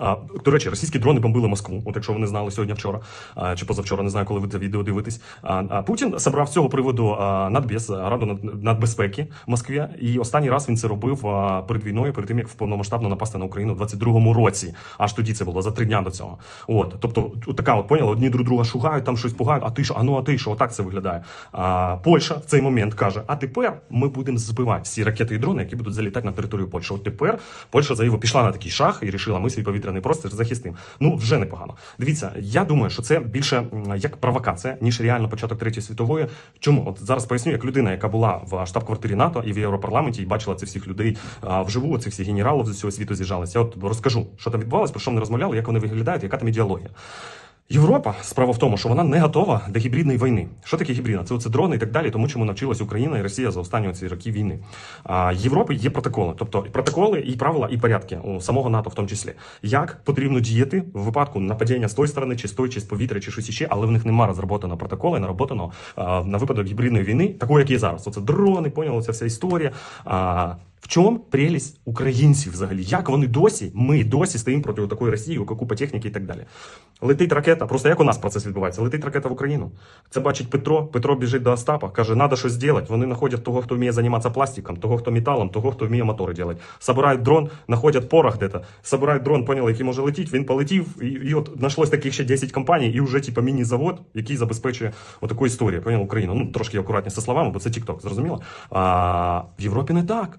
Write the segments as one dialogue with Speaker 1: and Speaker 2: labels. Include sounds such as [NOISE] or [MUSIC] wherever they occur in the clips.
Speaker 1: А, до речі, російські дрони бомбили Москву. От якщо ви не знали сьогодні, вчора а, чи позавчора, не знаю, коли ви це відео дивитесь. А, а Путін собрав з цього приводу а, надбез, раду над- нацбезпеки в Москві. І останній раз він це робив а, перед війною, перед тим як повномасштабно напасти на Україну в 22-му році. Аж тоді це було за три дня до цього. От, тобто, от така от поняла, одні друг друга шугають, там щось пугають. А ти що? А ну а ти що? Отак це виглядає. А, Польща в цей момент каже: а тепер ми будемо збивати всі ракети і дрони, які будуть залітати на територію Польщі. От тепер Польща заявила, пішла на такий шаг і рішила, ми свій повітряний простір захистим. Ну вже непогано. Дивіться, я думаю, що це більше як провокація, ніж реально початок третьої світової. Чому? От зараз поясню, як людина, яка була в штаб-квартирі НАТО і в Європарламенті, і бачила цих всіх людей вживу, цих всіх генералів з усього світу з'їжджалися. Я от розкажу, що там відбувалось, про що вони розмовляли, як вони виглядають, яка там ідеологія. Європа справа в тому, що вона не готова до гібридної війни. Що таке гібридна? Це оце дрони і так далі, тому чому навчилась Україна і Росія за останні ці роки війни. А Європи є протоколи, тобто протоколи, і правила, і порядки у самого НАТО, в тому числі, як потрібно діяти в випадку нападіння з тої сторони, чи з тої, чи з повітря, чи щось іще, але в них немає розроботано протоколи, нароботано на випадок гібридної війни, такої, як є зараз. Оце дрони, поняли, ця вся історія. А, в чому прелість українців взагалі? Як вони досі, ми досі стоїмо проти такої Росії, купа техніки і так далі. Летить ракета, просто як у нас процес відбувається? Летить ракета в Україну. Це бачить Петро. Петро біжить до Остапа, каже, треба щось зробити. Вони знаходять того, хто вміє займатися пластиком, того, хто металом, того, хто вміє мотори робити. Собирають дрон, знаходять порох де-то, собирають дрон, поняли, який може летіти, він полетів, і, і от знайшлось таких ще 10 компаній, і вже типа міні-завод, який забезпечує отаку історію. Поняли, Україну. Ну трошки акуратні зі словами, бо це TikTok, зрозуміло? А в Європі не так.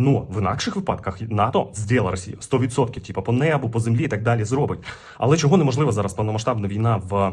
Speaker 1: Ну, в інакших випадках НАТО зділа Росію 100%, типу по небу, по землі і так далі зробить. Але чого неможливо зараз повномасштабна війна в.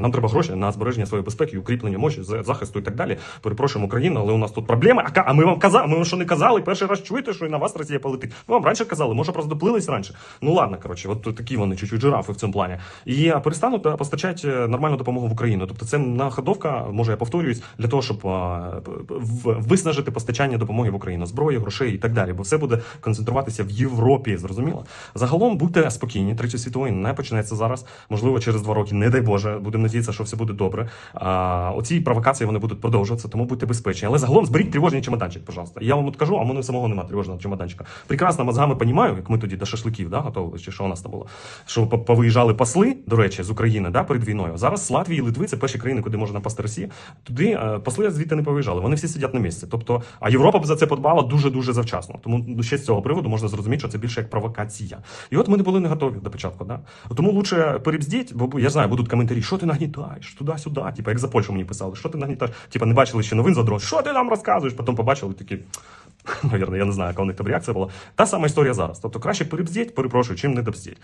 Speaker 1: Нам треба гроші на збереження своєї безпеки, укріплення мощі, захисту і так далі. Перепрошуємо Україну, але у нас тут проблеми. А, ми вам казали, ми вам що не казали? Перший раз чуєте, що і на вас Росія полетить. Ми вам раніше казали, може просто доплились раніше. Ну ладно, коротше, от такі вони чуть-чуть жирафи в цьому плані. І перестануть постачати е, нормальну допомогу в Україну. Тобто це находовка, може я повторююсь, для того, щоб в- виснажити постачання допомоги в Україну, зброї, грошей і так далі. Бо все буде концентруватися в Європі. Зрозуміло. Загалом будьте спокійні. Третя світова не почнеться зараз. Можливо, через два роки, не дай Боже, будемо надіятися, що все буде добре. А, оці провокації вони будуть продовжуватися, тому будьте безпечні. Але загалом зберіть тривожний чемоданчик, пожалуйста. Я вам от кажу, а мене самого немає тривожного чемоданчика. Прекрасно мозгами понімаю, як ми тоді до шашликів, да, готовили, чи що у нас там було. Що по- повиїжджали посли, до речі, з України да, перед війною. Зараз з Латвії Литви це перші країни, куди може напасти Росія. Туди е, посли звідти не повиїжджали. Вони всі сидять на місці. Тобто, а Європа б за це подбала дуже дуже завчасно. Тому ще з цього приводу можна зрозуміти, що це більше як провокація. І от ми не були не готові до початку. Да? Тому лучше перебздіть, бо я знаю, будуть коментарі, що ти нагнітаєш туди-сюди. Типа, як за Польщу мені писали, що ти нагнітаєш. Типа не бачили ще новин за дрон. Що ти нам розказуєш? Потім побачили такі. [LAUGHS] Навірно, я не знаю, яка у них там реакція була. Та сама історія зараз. Тобто краще перебздіть, перепрошую, чим не добздіть.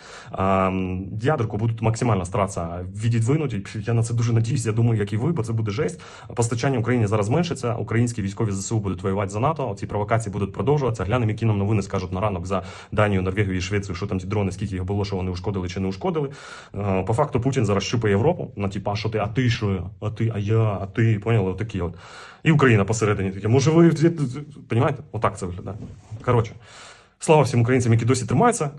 Speaker 1: Ядерку будуть максимально старатися відідвинути. Я на це дуже надіюсь. Я думаю, як і ви, бо це буде жесть. Постачання Україні зараз зменшиться. Українські військові ЗСУ будуть воювати за НАТО. Ці провокації будуть продовжуватися. Глянемо, які нам новини скажуть на ранок за Данію, Норвегію і Швецію, що там ті дрони, скільки їх було, що вони ушкодили чи не ушкодили. Е, По факту Путін зараз щупає Європу на типа, що ти, а ти що? А ти, а я, а ти, поняли? Отакі от. І Україна посередині таке. Може, ви Понімаєте? Отак це виглядає. Коротше, слава всім українцям, які досі тримаються.